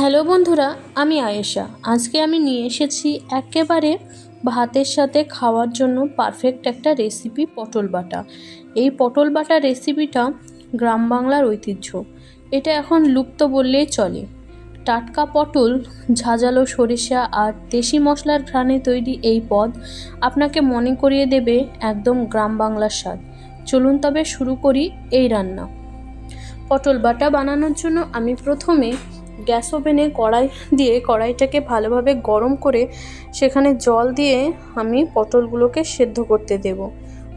Hello বন্ধুরা, আমি আয়েশা। আজকে আমি নিয়ে এসেছি একেবারে ভাতের সাথে খাওয়ার জন্য পারফেক্ট একটা রেসিপি পটল বাটা। এই পটল বাটা রেসিপিটা গ্রাম বাংলার ঐতিহ্য। এটা এখন লুপ্ত বললেই চলে। টাটকা পটল, ঝাঁঝালো সরিষা আর দেশি মশলার ঘ্রাণে তৈরি এই পদ আপনাকে মনে করিয়ে দেবে একদম গ্রাম বাংলার স্বাদ। চলুন তবে শুরু করি এই রান্না। পটল বাটা বানানোর জন্য আমি প্রথমে গ্যাস ওভেনে কড়াই দিয়ে কড়াইটাকে ভালোভাবে গরম করে সেখানে জল দিয়ে আমি পটলগুলোকে সেদ্ধ করতে দেব।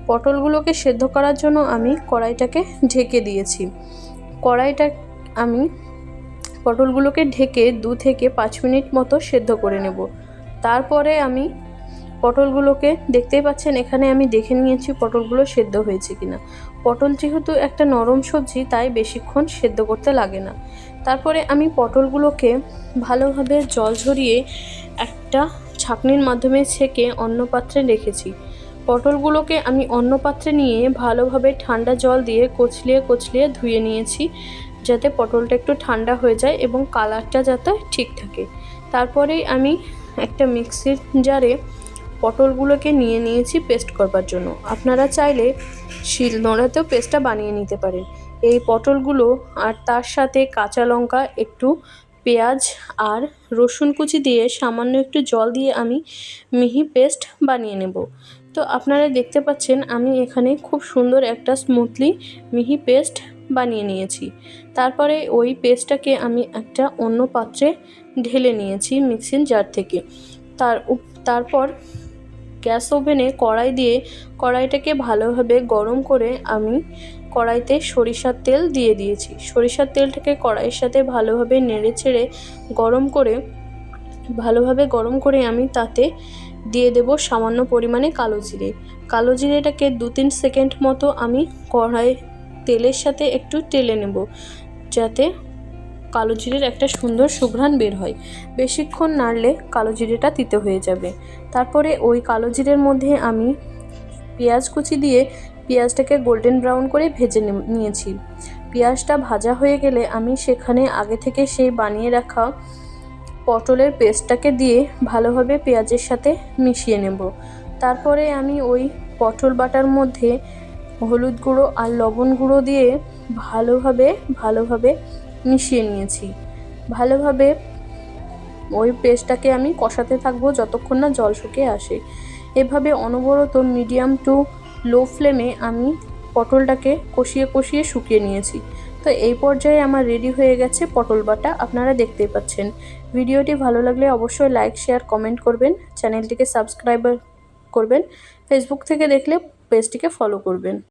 পটলগুলোকে সেদ্ধ করার জন্য আমি কড়াইটাকে ঢেকে দিয়েছি। কড়াইটা আমি পটলগুলোকে ঢেকে দু থেকে পাঁচ মিনিট মতো সেদ্ধ করে নেব। তারপরে আমি পটলগুলোকে, দেখতেই পাচ্ছেন এখানে আমি দেখে নিয়েছি পটলগুলো সেদ্ধ হয়েছে কিনা। পটল যেহেতু একটা নরম সবজি, তাই বেশিক্ষণ সেদ্ধ করতে লাগে না। তারপরে আমি পটলগুলোকে ভালোভাবে জল ঝরিয়ে একটা ছাঁকনির মাধ্যমে ছেঁকে অন্য পাত্রে রেখেছি। পটলগুলোকে আমি অন্য পাত্রে নিয়ে ভালোভাবে ঠান্ডা জল দিয়ে কচলিয়ে কচলিয়ে ধুয়ে নিয়েছি, যাতে পটলটা একটু ঠান্ডা হয়ে যায় এবং কালারটা যাতে ঠিক থাকে। তারপরেই আমি একটা মিক্সির জারে পটলগুলোকে নিয়ে নিয়েছি পেস্ট করবার জন্য। আপনারা চাইলে শিল নোড়াতেও পেস্টটা বানিয়ে নিতে পারেন। এই পটলগুলো আর তার সাথে কাঁচা লঙ্কা, একটু পেঁয়াজ আর রসুন কুচি দিয়ে সামান্য একটু জল দিয়ে আমি মিহি পেস্ট বানিয়ে নেব। তো আপনারা দেখতে পাচ্ছেন আমি এখানে খুব সুন্দর একটা স্মুথলি মিহি পেস্ট বানিয়ে নিয়েছি। তারপরে ওই পেস্টটাকে আমি একটা অন্য পাত্রে ঢেলে নিয়েছি মিক্সির জার থেকে। তার তারপর গ্যাস ওভেনে কড়াই দিয়ে, কড়াইটাকে ভালোভাবে গরম করে আমি কড়াইতে সরিষার তেল দিয়ে দিয়েছি। সরিষার তেলটাকে কড়াইয়ের সাথে ভালোভাবে নেড়ে ছেড়ে গরম করে, ভালোভাবে গরম করে আমি তাতে দিয়ে দেব সামান্য পরিমাণে কালো জিরে। কালো জিরেটাকে দু তিন সেকেন্ড মতো আমি কড়াই তেলের সাথে একটু টেলে নেব, যাতে কালো জিরের একটা সুন্দর সুঘ্রাণ বের হয়। বেশিক্ষণ নাড়লে কালো জিরেটা তিতে হয়ে যাবে। তারপরে ওই কালো জিরের মধ্যে আমি পেঁয়াজ কুচি দিয়ে পেঁয়াজটাকে গোল্ডেন ব্রাউন করে ভেজে নিয়েছি। পেঁয়াজটা ভাজা হয়ে গেলে আমি সেখানে আগে থেকে সেই বানিয়ে রাখা পটলের পেস্টটাকে দিয়ে ভালোভাবে পেঁয়াজের সাথে মিশিয়ে নেব। তারপরে আমি ওই পটল বাটার মধ্যে হলুদ গুঁড়ো আর লবণ গুঁড়ো দিয়ে ভালোভাবে ভালোভাবে মিশিয়ে নিয়েছি। ভালোভাবে ওই পেস্টটাকে আমি কষাতে থাকব যতক্ষণ না জল শুকিয়ে আসে। এভাবে অনবরত মিডিয়াম টু লো ফ্লেমে আমি পটলটাকে কষিয়ে কষিয়ে শুকিয়ে নিয়েছি। তো এই পর্যায়ে আমার রেডি হয়ে গেছে পটল বাটা, আপনারা দেখতেই পাচ্ছেন। ভিডিওটি ভালো লাগলে অবশ্যই লাইক, শেয়ার, কমেন্ট করবেন, চ্যানেলটিকে সাবস্ক্রাইব করবেন, ফেসবুক থেকে দেখলে পেজটিকে ফলো করবেন।